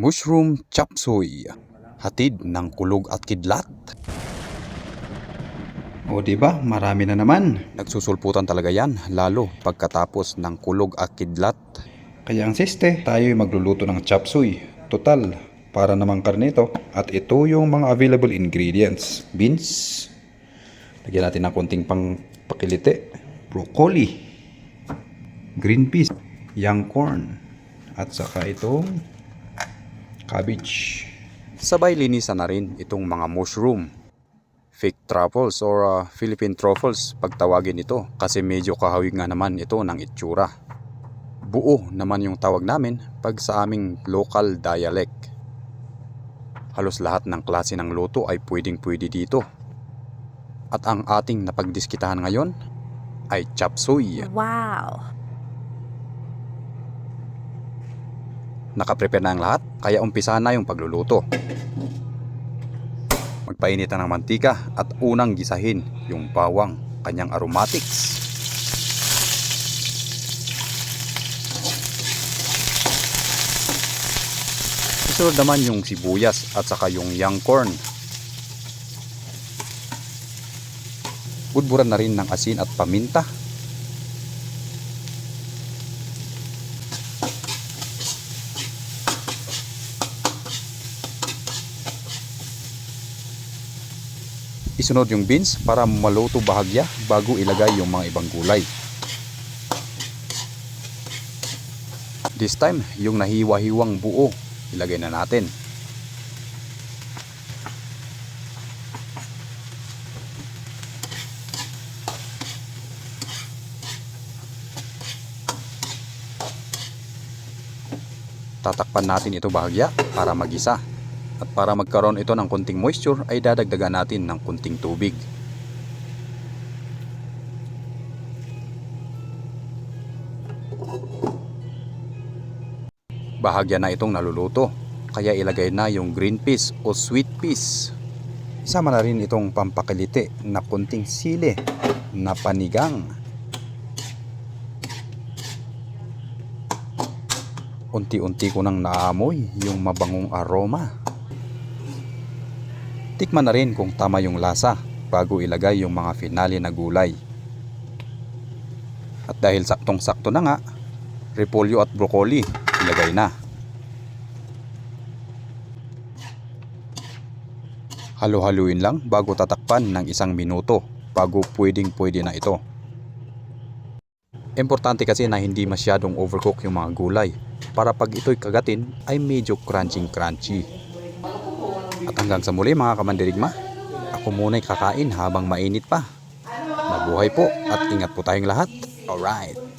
Mushroom chop suey. Hatid ng kulog at kidlat. O di ba? Marami na naman. Nagsusulputan talaga yan, lalo pagkatapos ng kulog at kidlat. Kaya ang siste, tayo magluluto ng chop suey. Total, para namang karne ito. At ito yung mga available ingredients. Beans. Lagyan natin ng konting pang pakilite. Broccoli. Green peas. Young corn. At saka itong cabbage. Sabay linisan na rin itong mga mushroom. Fake truffles or uh, Philippine truffles pagtawagin ito kasi medyo kahawig nga naman ito ng itsura. Buo naman yung tawag namin pag sa aming local dialect. Halos lahat ng klase ng luto ay pwedeng pwede dito. At ang ating napagdiskitahan ngayon ay chop suey. Wow. Nakaprepare na ang lahat, kaya umpisa na yung pagluluto. Magpainit na ng mantika at unang gisahin yung bawang, kanyang aromatics. Isunod naman yung sibuyas at saka yung young corn. Budburan na rin ng asin at paminta Isunod yung beans para maluto bahagya bago ilagay yung mga ibang gulay. This time, yung nahiwa-hiwang buo, ilagay na natin. Tatakpan natin ito bahagya para magisa. At para magkaroon ito ng konting moisture ay dadagdagan natin ng konting tubig. Bahagya na itong naluluto, kaya ilagay na yung green peas o sweet peas. Isama na rin itong pampakiliti na konting sili na panigang. Unti-unti ko nang naamoy yung mabangong aroma. Tikman na rin kung tama yung lasa bago ilagay yung mga finale na gulay. At dahil saktong-sakto na nga, repolyo at broccoli ilagay na. Halo-haluin lang bago tatakpan ng isang minuto bago pwedeng pwede na ito. Importante kasi na hindi masyadong overcook yung mga gulay para pag ito'y kagatin ay medyo crunchy-crunchy. At hanggang sa muli mga kamandirigma, ako muna'y kakain habang mainit pa. Mabuhay po at ingat po tayong lahat. Alright.